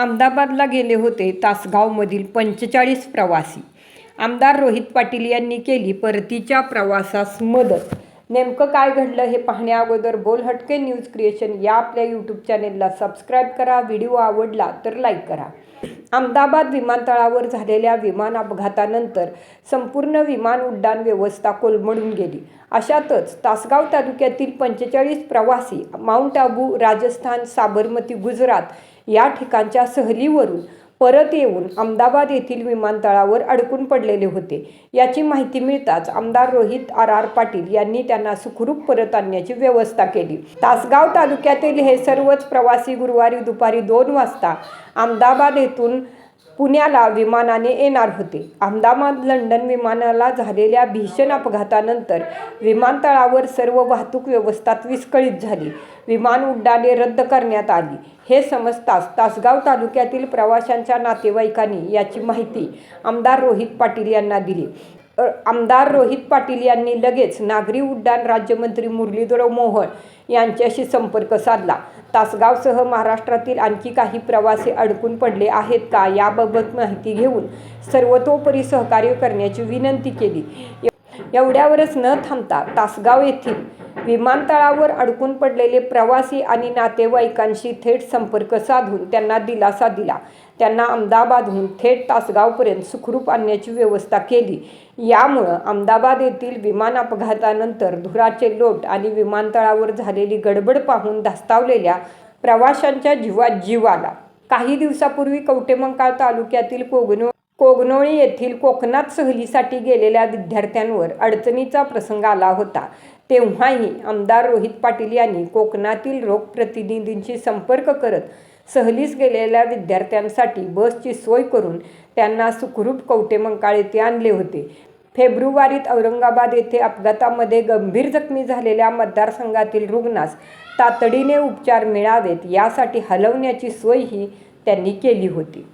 अहमदाबादला गेले होते तासगावमधील पंचेचाळीस प्रवासी. आमदार रोहित पाटील यांनी केली परतीच्या प्रवासास मदत. नेमकं काय घडलं हे पाहण्याअगोदर बोल हटके न्यूज क्रिएशन या आपल्या यूट्यूब चॅनेलला सबस्क्राईब करा व्हिडिओ आवडला तर लाईक करा. अहमदाबाद विमानतळावर झालेल्या विमान अपघातानंतर संपूर्ण विमान उड्डाण व्यवस्था कोलमडून गेली. अशातच तासगाव तालुक्यातील पंचेचाळीस प्रवासी माउंट आबू राजस्थान साबरमती गुजरात या ठिकाणच्या सहलीवरून परत येऊन अहमदाबाद येथील विमानतळावर अडकून पडलेले होते. याची माहिती मिळताच आमदार रोहित आर आर पाटील यांनी त्यांना सुखरूप परत आणण्याची व्यवस्था केली. तासगाव तालुक्यातील हे सर्वच प्रवासी गुरुवारी दुपारी दोन वाजता अहमदाबाद येथून पुण्याला विमानाने येणार होते. अहमदाबाद लंडन विमानाला झालेल्या भीषण अपघातानंतर विमानतळावर सर्व वाहतूक व्यवस्था विस्कळीत झाली. विमान उड्डाणे रद्द करण्यात आली. हे समजताच तासगाव तालुक्यातील प्रवाशांच्या नातेवाईकांनी याची माहिती आमदार रोहित पाटील यांना दिली. आमदार रोहित पाटील यांनी लगेच नागरी उड्डाण राज्यमंत्री मुरलीधर मोहोळ यांच्याशी संपर्क साधला. तासगावसह महाराष्ट्रातील आणखी काही प्रवासी अडकून पडले आहेत का याबाबत माहिती घेऊन सर्वतोपरी सहकार्य करण्याची विनंती केली. एवढ्यावरच न थांबता तासगाव येथील विमानतळावर अडकून पडलेले प्रवासी आणि नातेवाईकांशी थेट संपर्क साधून त्यांना दिलासा दिला. त्यांना अहमदाबादहून थेट तासगावपर्यंत सुखरूप आणण्याची व्यवस्था केली. यामुळं अहमदाबाद येथील विमान अपघातानंतर धुराचे लोट आणि विमानतळावर झालेली गडबड पाहून धास्तावलेल्या प्रवाशांच्या जीवात जीव आला. काही दिवसापूर्वी कवटेमंकाळ तालुक्यातील कोगनो कोगनोळी येथील कोकणात सहलीसाठी गेलेल्या विद्यार्थ्यांवर अडचणीचा प्रसंग आला होता. तेव्हाही आमदार रोहित पाटील यांनी कोकणातील रोगप्रतिनिधींशी संपर्क करत सहलीस गेलेल्या विद्यार्थ्यांसाठी बसची सोय करून त्यांना सुखरूप कवटेमंकाळ येथे आणले होते. फेब्रुवारीत औरंगाबाद येथे अपघातामध्ये गंभीर जखमी झालेल्या मतदारसंघातील रुग्णास तातडीने उपचार मिळावेत यासाठी हलवण्याची सोयही त्यांनी केली होती.